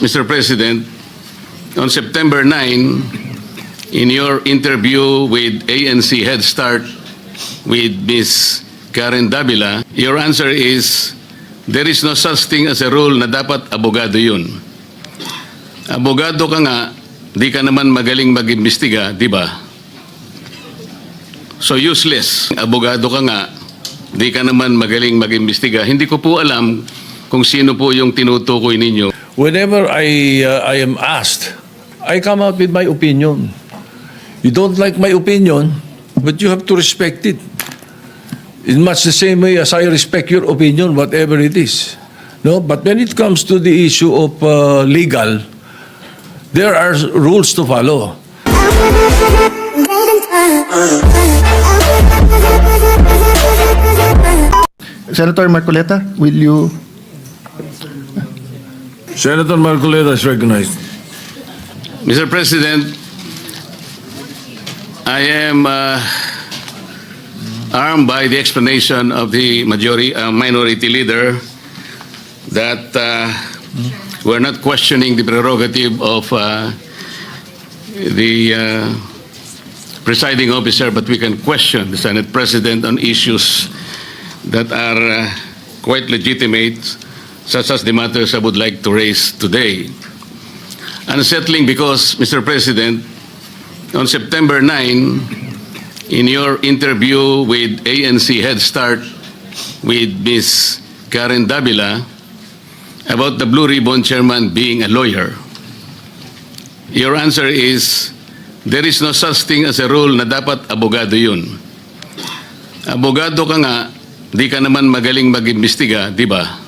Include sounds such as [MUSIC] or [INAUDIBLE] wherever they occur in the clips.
Mr. President, on September 9, in your interview with ANC Head Start with Ms. Karen Davila, your answer is, there is no such thing as a rule na dapat abogado yun. Abogado ka nga, di ka naman magaling mag-imbestiga, di ba? So useless. Abogado ka nga, di ka naman magaling mag-imbestiga. Hindi ko po alam kung sino po yung tinutukoy ninyo. Whenever I, uh, I am asked, I come out with my opinion. You don't like my opinion, but you have to respect it. In much the same way as I respect your opinion, whatever it is. No, but when it comes to the issue of uh, legal, there are rules to follow. Senator Marcoleta, will you? Senator Marcoleta is recognized. Mr. President, I am uh, armed by the explanation of the majority, uh, minority leader that uh, we're not questioning the prerogative of uh, the uh, presiding officer, but we can question the Senate President on issues that are uh, quite legitimate, such as the matters I would like to raise today unsettling because, Mr. President, on September 9, in your interview with ANC Head Start with Ms. Karen Davila about the Blue Ribbon Chairman being a lawyer, your answer is, there is no such thing as a rule na dapat abogado yun. Abogado ka nga, di ka naman magaling mag-imbestiga, di ba?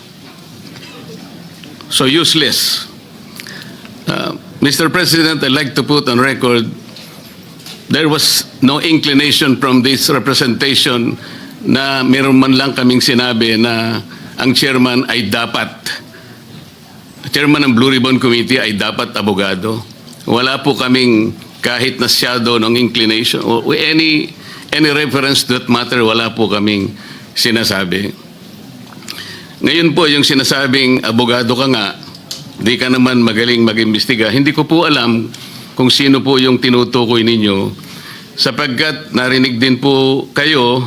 So useless. Uh, Mr. President, I'd like to put on record, there was no inclination from this representation na meron man lang kaming sinabi na ang chairman ay dapat, chairman ng Blue Ribbon Committee ay dapat abogado. Wala po kaming kahit na shadow ng inclination o any, any reference to that matter, wala po kaming sinasabi. Ngayon po, yung sinasabing abogado ka nga, di ka naman magaling mag-imbestiga, hindi ko po alam kung sino po yung tinutukoy ninyo sapagkat narinig din po kayo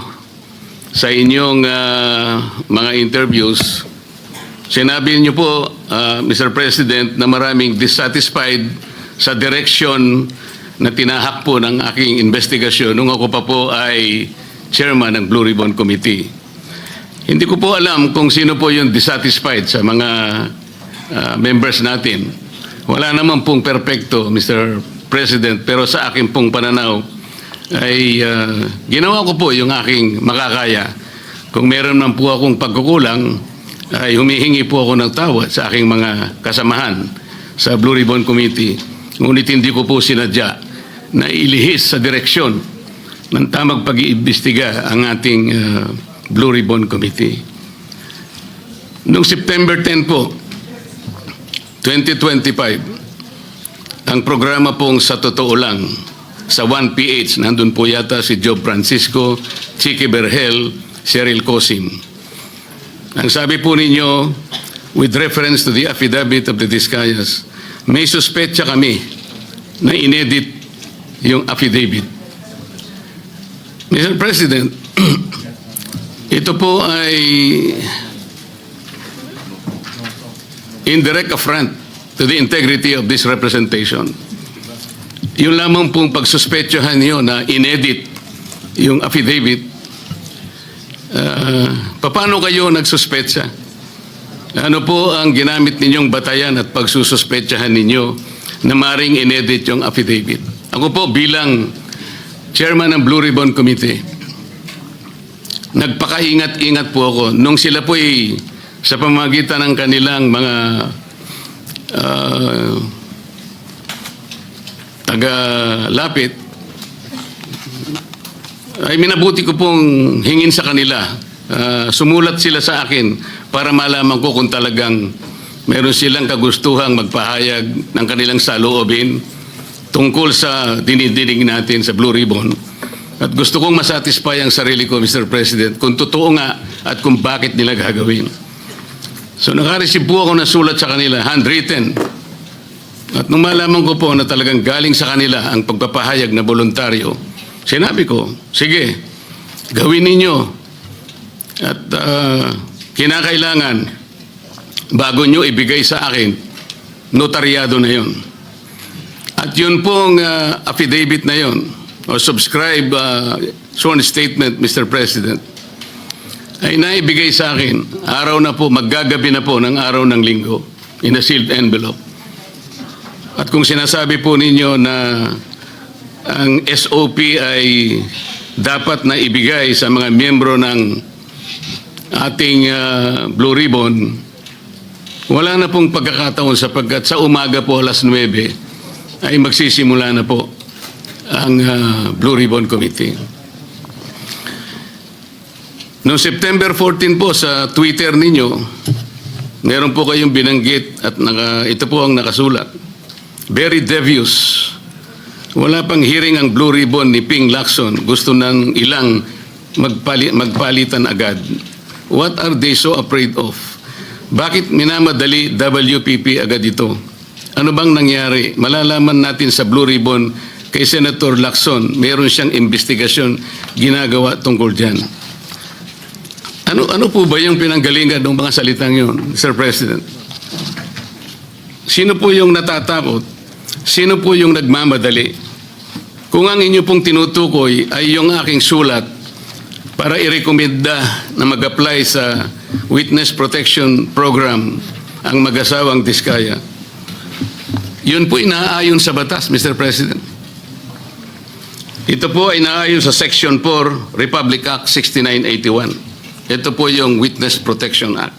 sa inyong ah, mga interviews. Sinabi niyo po, ah, Mr. President, na maraming dissatisfied sa direction na tinahak po ng aking investigasyon nung ako pa po ay chairman ng Blue Ribbon Committee. Hindi ko po alam kung sino po yung dissatisfied sa mga ah, members natin. Wala naman pong perpekto, Mr. President, pero sa akin pong pananaw ay ah, ginawa ko po yung aking makakaya. Kung meron man po akong pagkukulang, ay humihingi po ako ng tawad sa aking mga kasamahan sa Blue Ribbon Committee. Ngunit hindi ko po sinadya na ilihis sa direksyon ng tamang pag-iimbestiga ang ating ah, Blue Ribbon Committee. Noong September 10 po, 2025, ang programa pong sa totoo lang, sa 1PH, nandun po yata si Joe Francisco, Chicky Berhel, Cheryl Cosim. Ang sabi po ninyo, with reference to the affidavit of the Discayas, may suspetsa kami na inedit yung affidavit. Mr. President, [CLEARS THROAT] ito po ay indirect affront to the integrity of this representation. Yung lamang pong pagsuspetsahan niyo na inedit yung affidavit, uh, paano kayo nagsuspetsa? Ano po ang ginamit ninyong batayan at pagsususpetsahan ninyo na maring inedit yung affidavit? Ako po bilang chairman ng Blue Ribbon Committee, nagpakaingat-ingat po ako nung sila po ay sa pamagitan ng kanilang mga ah, taga-lapit, ay minabuti ko pong hingin sa kanila. Ah, sumulat sila sa akin para malaman ko kung talagang meron silang kagustuhang magpahayag ng kanilang saloobin tungkol sa dinidinig natin sa Blue Ribbon. At gusto kong masatisfy ang sarili ko, Mr. President, kung totoo nga at kung bakit nila gagawin. So nakareceive po ako ng sulat sa kanila, handwritten, At nung malaman ko po na talagang galing sa kanila ang pagpapahayag na voluntaryo, sinabi ko, sige, gawin ninyo. At ah, kinakailangan, bago nyo ibigay sa akin, notaryado na yon. At yun pong ah, affidavit na yon, o subscribe ah, sworn statement, Mr. President, ay naibigay sa akin, araw na po, maggagabi na po ng araw ng linggo, in a sealed envelope. At kung sinasabi po ninyo na ang SOP ay dapat na ibigay sa mga miyembro ng ating ah, Blue Ribbon, wala na pong pagkakataon sapagkat sa umaga po alas 9 ay magsisimula na po ang ah, Blue Ribbon Committee. Noong September 14 po sa Twitter ninyo, meron po kayong binanggit at naka, ito po ang nakasulat. Very devious. Wala pang hearing ang Blue Ribbon ni Ping Lacson. Gusto ng ilang magpali, magpalitan agad. What are they so afraid of? Bakit minamadali WPP agad ito? Ano bang nangyari? Malalaman natin sa Blue Ribbon kay Senator Lacson, meron siyang investigasyon ginagawa tungkol dyan. Ano ano po ba yung pinanggalingan ng mga salitang yun, Sir President? Sino po yung natatakot? Sino po yung nagmamadali? Kung ang inyo pong tinutukoy ay yung aking sulat para irekomenda na mag-apply sa Witness Protection Program ang mag-asawang Diskaya, yun po inaayon sa batas, Mr. President. Ito po ay naayon sa Section 4, Republic Act 6981. Ito po yung Witness Protection Act.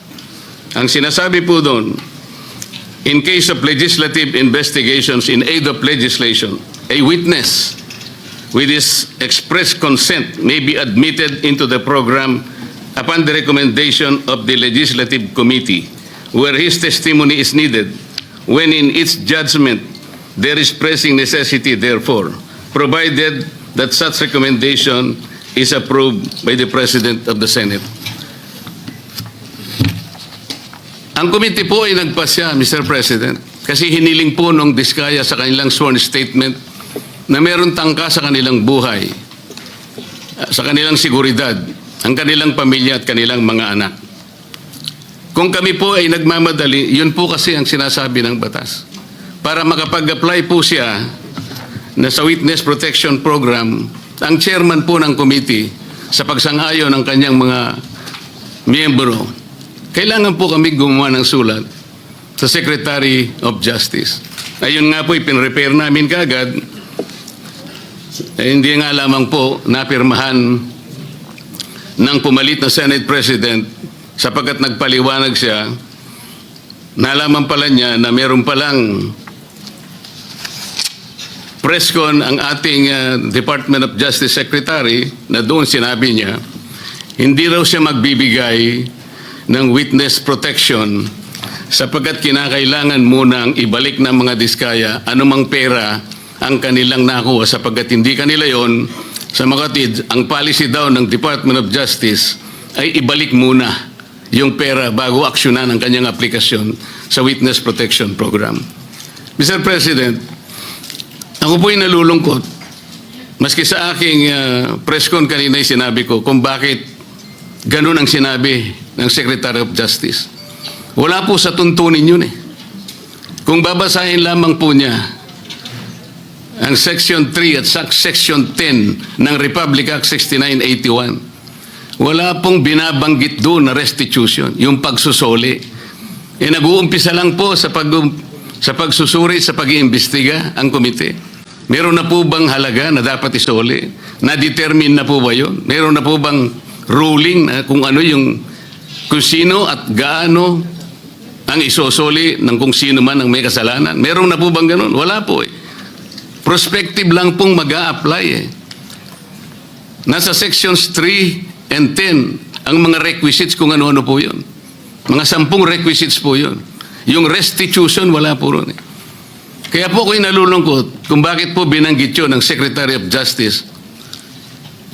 Ang sinasabi po doon, in case of legislative investigations in aid of legislation, a witness with his express consent may be admitted into the program upon the recommendation of the legislative committee where his testimony is needed when in its judgment there is pressing necessity therefore, provided that such recommendation is approved by the President of the Senate. Ang committee po ay nagpasya, Mr. President, kasi hiniling po nung Diskaya sa kanilang sworn statement na meron tangka sa kanilang buhay, sa kanilang seguridad, ang kanilang pamilya at kanilang mga anak. Kung kami po ay nagmamadali, yun po kasi ang sinasabi ng batas. Para makapag-apply po siya na sa Witness Protection Program, ang chairman po ng committee sa pagsang-ayon ng kanyang mga miyembro, kailangan po kami gumawa ng sulat sa Secretary of Justice. Ayun nga po, ipinrepair namin kagad. Eh, hindi nga lamang po napirmahan ng pumalit na Senate President sapagkat nagpaliwanag siya, nalaman pala niya na meron palang presscon ang ating uh, Department of Justice Secretary na doon sinabi niya, hindi raw siya magbibigay ng witness protection sapagkat kinakailangan munang ibalik ng mga diskaya anumang pera ang kanilang nakuha sapagkat hindi kanila yon sa makatid, ang policy daw ng Department of Justice ay ibalik muna yung pera bago aksyonan ang kanyang aplikasyon sa Witness Protection Program. Mr. President, ako po'y nalulungkot. Maski sa aking uh, press con kanina sinabi ko kung bakit ganun ang sinabi ng Secretary of Justice. Wala po sa tuntunin yun eh. Kung babasahin lamang po niya ang Section 3 at Sec- Section 10 ng Republic Act 6981, wala pong binabanggit doon na restitution, yung pagsusoli. E nag-uumpisa lang po sa, pag, sa pagsusuri, sa pag-iimbestiga ang komite. Meron na po bang halaga na dapat isoli? Na-determine na po ba yun? Meron na po bang ruling na kung ano yung kung sino at gaano ang isosoli ng kung sino man ang may kasalanan? Meron na po bang ganun? Wala po eh. Prospective lang pong mag apply eh. Nasa sections 3 and 10 ang mga requisites kung ano-ano po yun. Mga sampung requisites po yun. Yung restitution, wala po ron eh. Kaya po ako'y nalulungkot kung bakit po binanggit yun ng Secretary of Justice.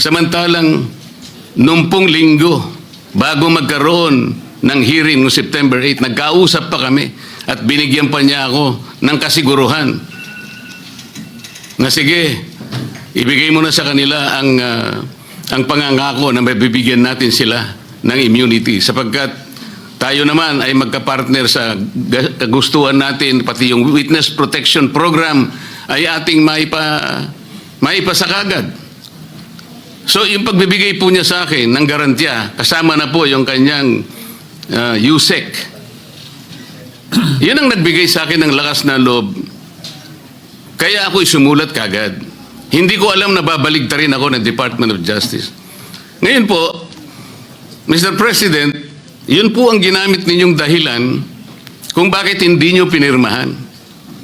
Samantalang, nung pong linggo, bago magkaroon ng hearing no September 8, nagkausap pa kami. at binigyan pa niya ako ng kasiguruhan na sige, ibigay mo na sa kanila ang ah, ang pangangako na mabibigyan natin sila ng immunity sapagkat tayo naman ay magka-partner sa kagustuhan natin pati yung witness protection program ay ating maipa maipasakagad. So yung pagbibigay po niya sa akin ng garantiya kasama na po yung kanyang uh, USEC. [CLEARS THROAT] Yan ang nagbigay sa akin ng lakas na loob kaya ako sumulat kagad. Hindi ko alam na babaligta rin ako ng Department of Justice. Ngayon po, Mr. President, yun po ang ginamit ninyong dahilan kung bakit hindi nyo pinirmahan.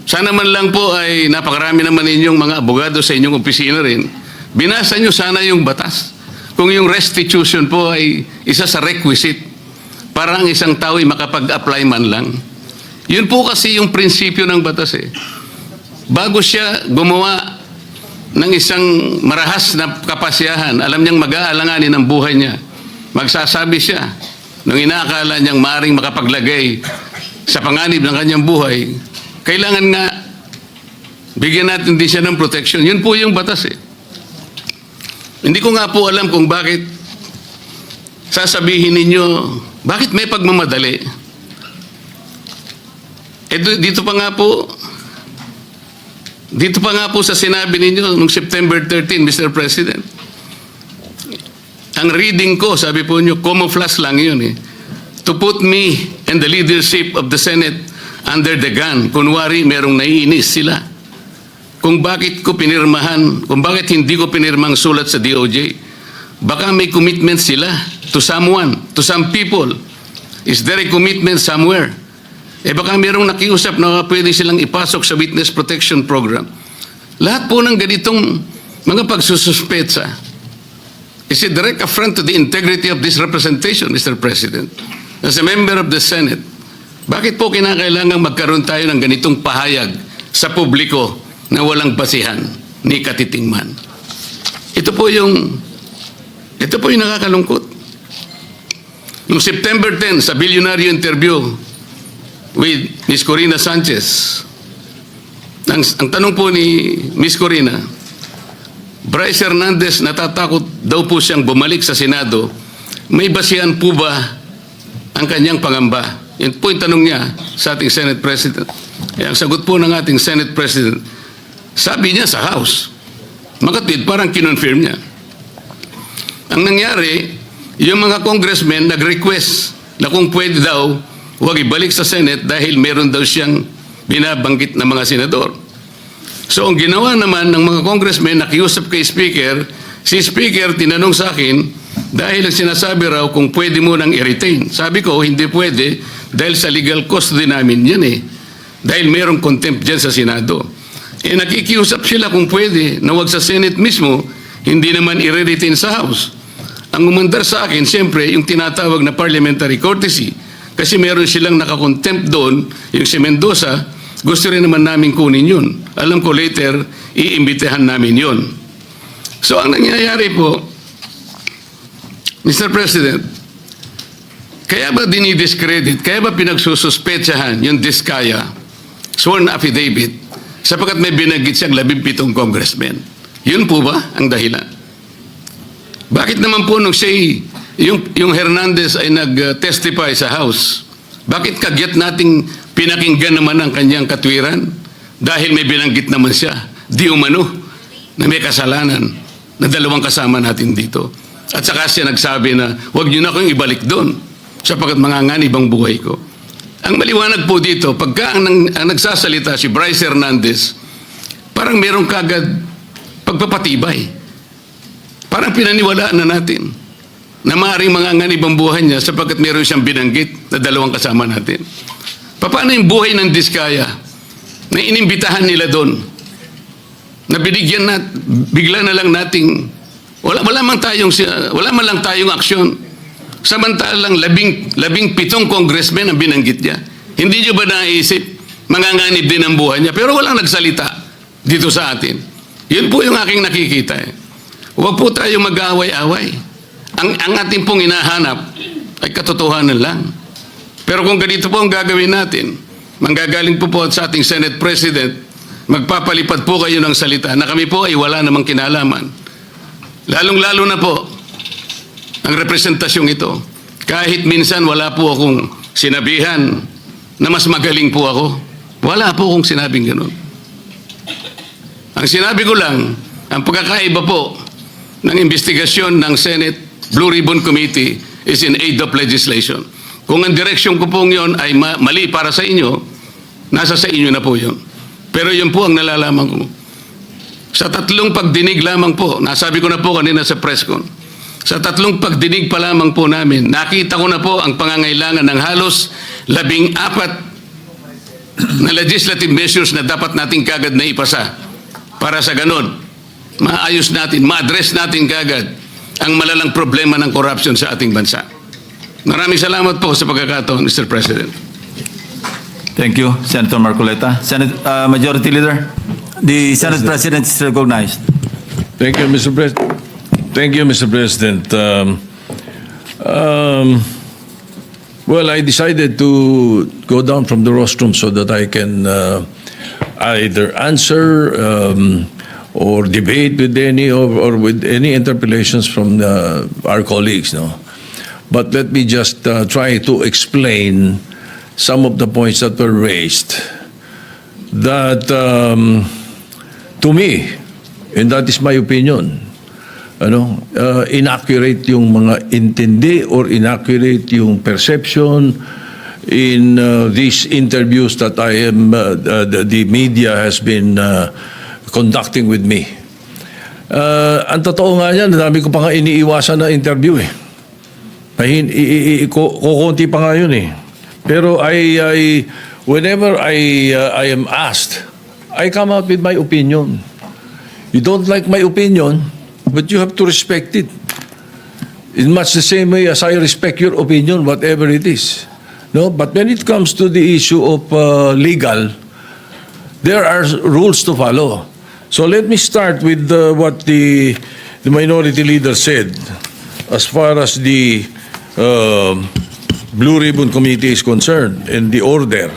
Sana man lang po ay napakarami naman ninyong mga abogado sa inyong opisina rin. Binasa nyo sana yung batas. Kung yung restitution po ay isa sa requisite para ang isang tao ay makapag-apply man lang. Yun po kasi yung prinsipyo ng batas eh bago siya gumawa ng isang marahas na kapasyahan, alam niyang mag-aalanganin ang buhay niya. Magsasabi siya, nung inaakala niyang maring makapaglagay sa panganib ng kanyang buhay, kailangan nga bigyan natin din siya ng protection. Yun po yung batas eh. Hindi ko nga po alam kung bakit sasabihin ninyo, bakit may pagmamadali? Eh, dito pa nga po, dito pa nga po sa sinabi ninyo noong September 13, Mr. President. Ang reading ko, sabi po nyo, camouflage lang yun eh. To put me and the leadership of the Senate under the gun. Kunwari, merong naiinis sila. Kung bakit ko pinirmahan, kung bakit hindi ko pinirmang sulat sa DOJ, baka may commitment sila to someone, to some people. Is there a commitment somewhere? Eh baka mayroong nakiusap na pwede silang ipasok sa witness protection program. Lahat po ng ganitong mga pagsususpetsa is a direct affront to the integrity of this representation, Mr. President. As a member of the Senate, bakit po kinakailangan magkaroon tayo ng ganitong pahayag sa publiko na walang basihan ni katitingman? Ito po yung ito po yung nakakalungkot. Noong September 10 sa billionaire interview with Miss Corina Sanchez. Ang, ang tanong po ni Miss Corina, Bryce Hernandez natatakot daw po siyang bumalik sa Senado. May basihan po ba ang kanyang pangamba? Yan po yung tanong niya sa ating Senate President. Kaya ang sagot po ng ating Senate President, sabi niya sa House. Makatwid, parang kinonfirm niya. Ang nangyari, yung mga congressmen nag-request na kung pwede daw huwag ibalik sa Senate dahil meron daw siyang binabanggit na mga senador. So ang ginawa naman ng mga congressmen, nakiusap kay Speaker, si Speaker tinanong sa akin, dahil ang sinasabi raw kung pwede mo nang i-retain. Sabi ko, hindi pwede dahil sa legal custody namin yan eh. Dahil merong contempt dyan sa Senado. Eh nakikiusap sila kung pwede na wag sa Senate mismo, hindi naman i-retain sa House. Ang umandar sa akin, siyempre, yung tinatawag na parliamentary courtesy. Kasi meron silang nakakontempt doon, yung si Mendoza, gusto rin naman namin kunin yun. Alam ko later, iimbitehan namin yun. So ang nangyayari po, Mr. President, kaya ba dinidiscredit, kaya ba pinagsususpetsahan yung Diskaya, sworn affidavit, sapagkat may binagit siyang labing pitong congressmen? Yun po ba ang dahilan? Bakit naman po nung siya, yung, yung Hernandez ay nag-testify sa House, bakit kagyat nating pinakinggan naman ang kanyang katwiran? Dahil may binanggit naman siya, di umano, na may kasalanan na dalawang kasama natin dito. At saka siya nagsabi na, huwag niyo na akong ibalik doon sapagkat manganganib ang buhay ko. Ang maliwanag po dito, pagka ang, ang nagsasalita si Bryce Hernandez, parang merong kagad pagpapatibay. Parang pinaniwalaan na natin na maaaring manganganib ang buhay niya sapagkat meron siyang binanggit na dalawang kasama natin. Paano yung buhay ng Diskaya na inimbitahan nila doon? Na binigyan na, bigla na lang nating, wala, wala man tayong, wala man lang tayong aksyon. Samantalang labing, labing pitong congressmen ang binanggit niya. Hindi niyo ba naisip, manganganib din ang buhay niya, pero walang nagsalita dito sa atin. Yun po yung aking nakikita eh. Huwag po tayo mag-aaway-away. Ang, ang ating pong hinahanap ay katotohanan lang. Pero kung ganito po ang gagawin natin, manggagaling po po sa ating Senate President, magpapalipad po kayo ng salita na kami po ay wala namang kinalaman. Lalong-lalo na po ang representasyong ito. Kahit minsan wala po akong sinabihan na mas magaling po ako. Wala po akong sinabing ganun. Ang sinabi ko lang, ang pagkakaiba po ng investigasyon ng Senate Blue Ribbon Committee is in aid of legislation. Kung ang direksyon ko pong yon ay ma- mali para sa inyo, nasa sa inyo na po yon. Pero yun po ang nalalaman ko. Sa tatlong pagdinig lamang po, nasabi ko na po kanina sa press con, sa tatlong pagdinig pa lamang po namin, nakita ko na po ang pangangailangan ng halos labing apat na legislative measures na dapat nating kagad na ipasa para sa ganon, maayos natin, ma-address natin kagad ang malalang problema ng corruption sa ating bansa. Maraming salamat po sa pagkakataon, Mr. President. Thank you, Senator Marcoleta. Senate, uh, Majority Leader, the Senate President is recognized. Thank you, Mr. President. Thank you, Mr. President. Um, um, well, I decided to go down from the rostrum so that I can uh, either answer um, or debate with any or, or with any interpellations from uh, our colleagues. No, but let me just uh, try to explain some of the points that were raised. That. Um, to me, and that is my opinion, ano, uh, inaccurate yung mga intindi or inaccurate yung perception in uh, these interviews that I am, uh, the, the media has been uh, conducting with me. Uh, ang totoo nga yan, dami ko pa nga iniiwasan na interview eh. Kukunti pa nga yun eh. Pero I, I whenever I, uh, I am asked, I come out with my opinion. You don't like my opinion, but you have to respect it. In much the same way as I respect your opinion, whatever it is. No, but when it comes to the issue of uh, legal, there are rules to follow. So let me start with uh, what the, the minority leader said as far as the um Blue Ribbon Committee is concerned and the order.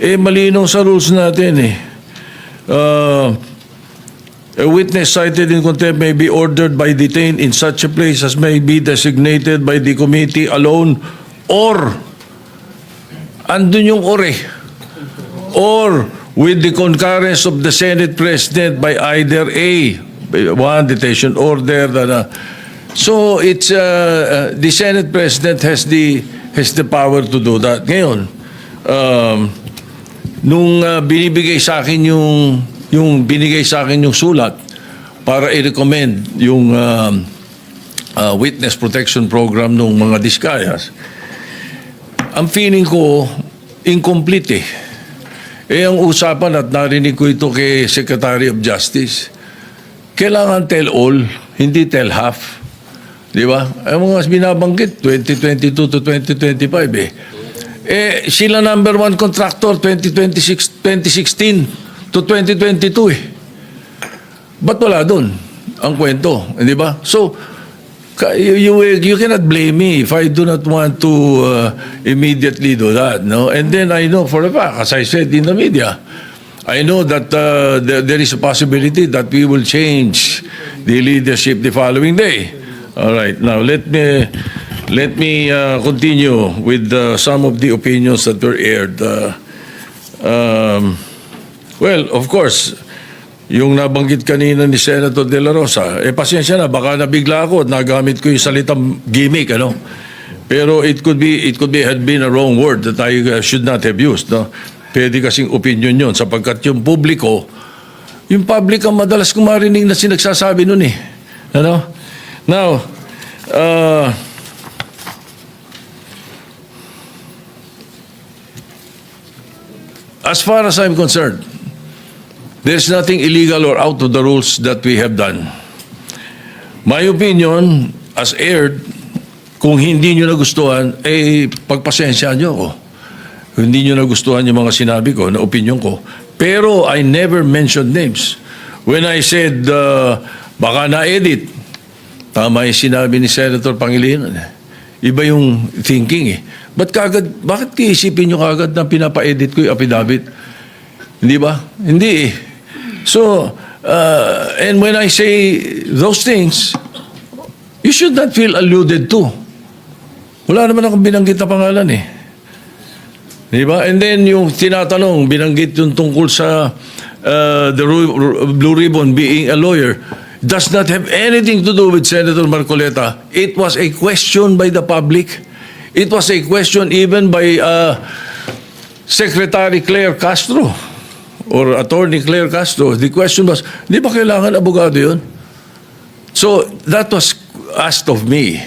Eh, malinaw sa rules natin eh. Uh, a witness cited in contempt may be ordered by detained in such a place as may be designated by the committee alone or andun yung or eh. Or with the concurrence of the Senate President by either A, one detention order, da, da. So it's uh, uh, the Senate President has the has the power to do that. Ngayon, um, nung uh, binibigay sa akin yung yung binigay sa akin yung sulat para i-recommend yung um, uh, witness protection program ng mga diskayas, ang feeling ko, incomplete eh. Eh, ang usapan at narinig ko ito kay Secretary of Justice, kailangan tell all, hindi tell half. Di ba? Ang mga binabanggit, 2022 to 2025 eh. Eh, sila number one contractor 2026, 2016 to 2022 eh. Ba't wala doon ang kwento? Di ba? So, you, you, you cannot blame me if I do not want to uh, immediately do that. No? And then I know for a fact, as I said in the media, I know that uh, there, there is a possibility that we will change the leadership the following day. All right. Now let me let me uh, continue with uh, some of the opinions that were aired. Uh, um, well, of course, yung nabanggit kanina ni Senator De La Rosa, eh pasensya na, baka nabigla ako at nagamit ko yung salitang gimmick, ano? Pero it could be, it could be, had been a wrong word that I uh, should not have used, no? Pwede kasing opinion yun, sapagkat yung publiko, yung public ang madalas kong marinig na sinagsasabi nun eh. Ano? Now, uh, as far as I'm concerned, there's nothing illegal or out of the rules that we have done. My opinion, as aired, kung hindi nyo nagustuhan, eh, pagpasensya nyo ako. Hindi nyo nagustuhan yung mga sinabi ko, na opinion ko. Pero I never mentioned names. When I said, uh, baka na-edit, tama yung sinabi ni Senator Pangilinan. Iba yung thinking eh. Ba't kagad, bakit iisipin nyo kagad na pinapa-edit ko yung affidavit? Hindi ba? Hindi eh. So, uh, and when I say those things, you should not feel alluded to. Wala naman akong binanggit na pangalan eh. Di ba? And then yung tinatanong, binanggit yung tungkol sa uh, the Blue Ribbon being a lawyer, does not have anything to do with Senator Marcoleta. It was a question by the public. It was a question even by uh, Secretary Claire Castro or Attorney Claire Castro. The question was, di ba kailangan abogado yun? So that was asked of me.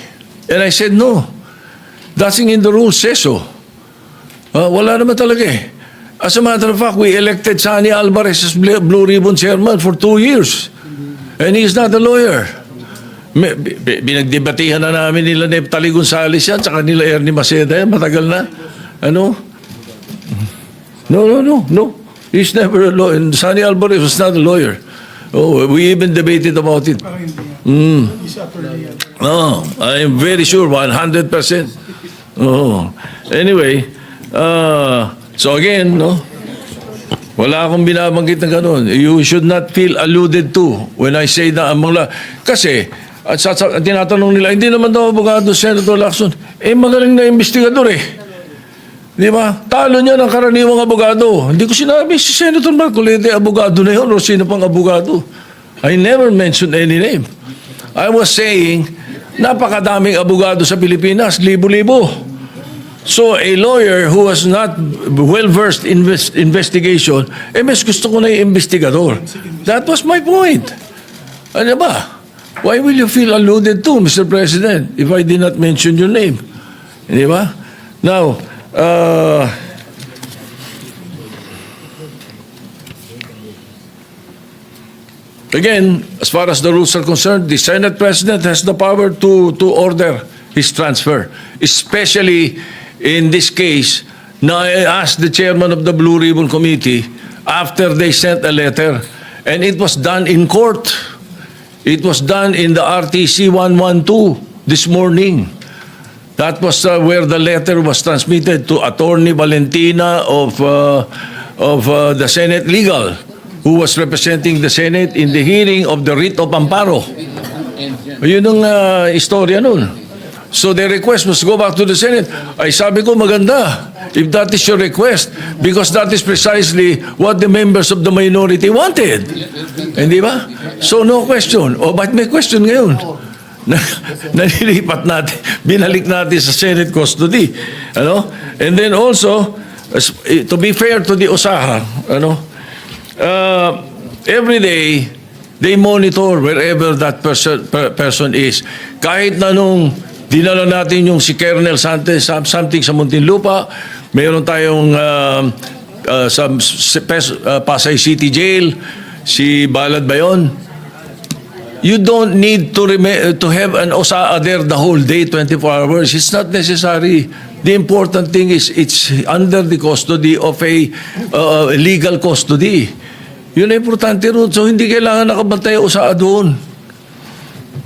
And I said, no. Nothing in the rules says so. Ah, wala naman talaga eh. As a matter of fact, we elected Sani Alvarez as Bl- Blue Ribbon Chairman for two years. And he's not a lawyer. Binagdebatihan na namin nila Neptali Gonzales yan, tsaka nila Ernie Maceda yan, matagal na. Ano? No, no, no, no. He's never a lawyer. And Sani Alvarez was not a lawyer. Oh, we even debated about it. Mm. Oh, I am very sure, 100%. Oh. Anyway, uh, so again, no? Wala akong binabanggit na ganun. You should not feel alluded to when I say na ang mga... Kasi, at sa, sa, tinatanong nila, hindi naman daw abogado Senator Lacson. Eh, magaling na investigador eh. Di ba? Talo niya ng karaniwang abogado. Hindi ko sinabi si Senator Marcolete, abogado na yun o sino pang abogado. I never mentioned any name. I was saying, napakadaming abogado sa Pilipinas, libo-libo. So, a lawyer who was not well-versed in invest- investigation, eh, mas gusto ko na yung investigador. That was my point. Ano ba? Why will you feel alluded to, Mr. President, if I did not mention your name? Di ba? Now, uh, Again, as far as the rules are concerned, the Senate President has the power to, to order his transfer. Especially in this case, na I asked the chairman of the Blue Ribbon Committee after they sent a letter. And it was done in court. It was done in the RTC 112 this morning. That was uh, where the letter was transmitted to Attorney Valentina of, uh, of uh, the Senate Legal, who was representing the Senate in the hearing of the writ of amparo. Yun ang uh, istorya nun. So the request must go back to the Senate. Ay sabi ko maganda if that is your request because that is precisely what the members of the minority wanted. Hindi ba? So no question. O ba't may question ngayon? [LAUGHS] Na, nalilipat natin, binalik natin sa Senate custody. Ano? And then also, eh, to be fair to the Osaha, ano, uh, every day, they monitor wherever that person, per- person is. Kahit na nung dinala natin yung si Colonel Santos, some- something sa Muntinlupa, mayroon tayong uh, uh, sa sa uh, Pasay City Jail, si Balad ba yun? You don't need to to have an OSAA there the whole day, 24 hours. It's not necessary. The important thing is it's under the custody of a uh, legal custody. Yun ang importante ron. So hindi kailangan nakabantay OSAA doon.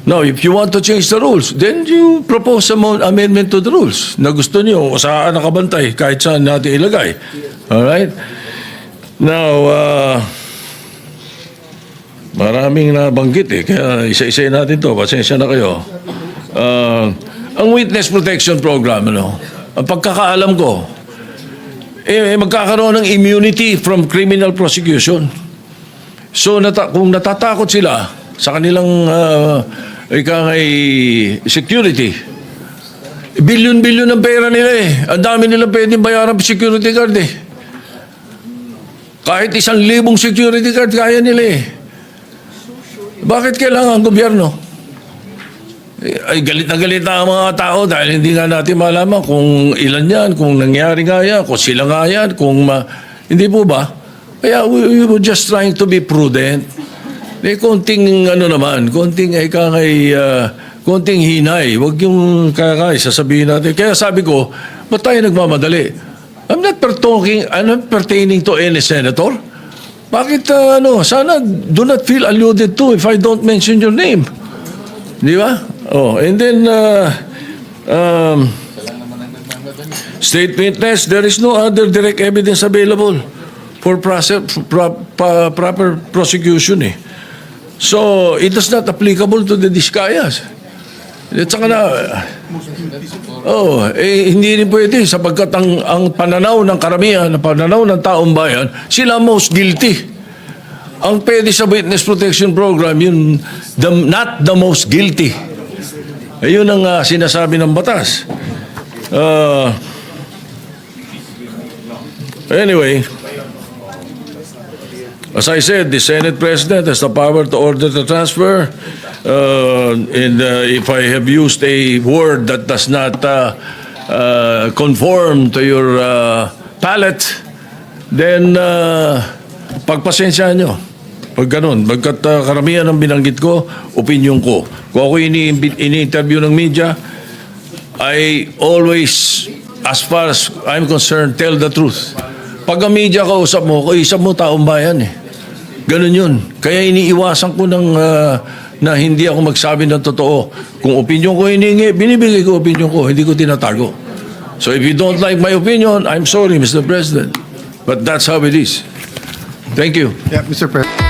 Now, if you want to change the rules, then you propose mo- amendment to the rules na gusto niyo OSAA nakabantay kahit saan natin ilagay. Alright? Now, uh, Maraming nabanggit eh, kaya isa-isa natin to. Pasensya na kayo. Ah, ang Witness Protection Program, ano, ang pagkakaalam ko, eh, magkakaroon ng immunity from criminal prosecution. So, nata- kung natatakot sila sa kanilang uh, ika ngay security, bilyon-bilyon ng pera nila eh. Ang dami nilang pwedeng bayaran sa security guard eh. Kahit isang libong security guard, kaya nila eh. Bakit kailangan ang gobyerno? Eh, Ay galit na galit na ang mga tao dahil hindi nga natin malaman kung ilan yan, kung nangyari nga yan, kung sila nga yan, kung ma... Hindi po ba? Kaya we, we were just trying to be prudent. Eh, konting ano naman, konting ay kakay, uh, konting hinay. Huwag yung kakay, sasabihin natin. Kaya sabi ko, ba't tayo nagmamadali? I'm not talking, I'm pertaining to any senator. Bakit uh, ano, sana do not feel alluded to if I don't mention your name. Di ba? Oh, and then uh, um, state witness, there is no other direct evidence available for proper prosecution eh. So, it is not applicable to the Discayas. At saka na, oh, eh, hindi rin pwede sapagkat ang, ang pananaw ng karamihan, ang pananaw ng taong bayan, sila most guilty. Ang pwede sa witness protection program, yun, the, not the most guilty. Ayun ang ah, sinasabi ng batas. Uh, anyway, as I said, the Senate President has the power to order the transfer. Uh, and uh, if I have used a word that does not uh, uh, conform to your uh, palate, then uh, pagpasensyahan nyo. Pag ganun, pagkat uh, karamihan ng binanggit ko, opinion ko. Kung ako ini- ini-interview ng media, I always, as far as I'm concerned, tell the truth. Pag ang media kausap mo, kausap mo taong bayan eh. Ganun yun. Kaya iniiwasan ko ng, ah, na hindi ako magsabi ng totoo. Kung opinion ko hiningi, binibigay ko opinion ko, hindi ko tinatago. So if you don't like my opinion, I'm sorry, Mr. President. But that's how it is. Thank you. Yeah, Mr. President.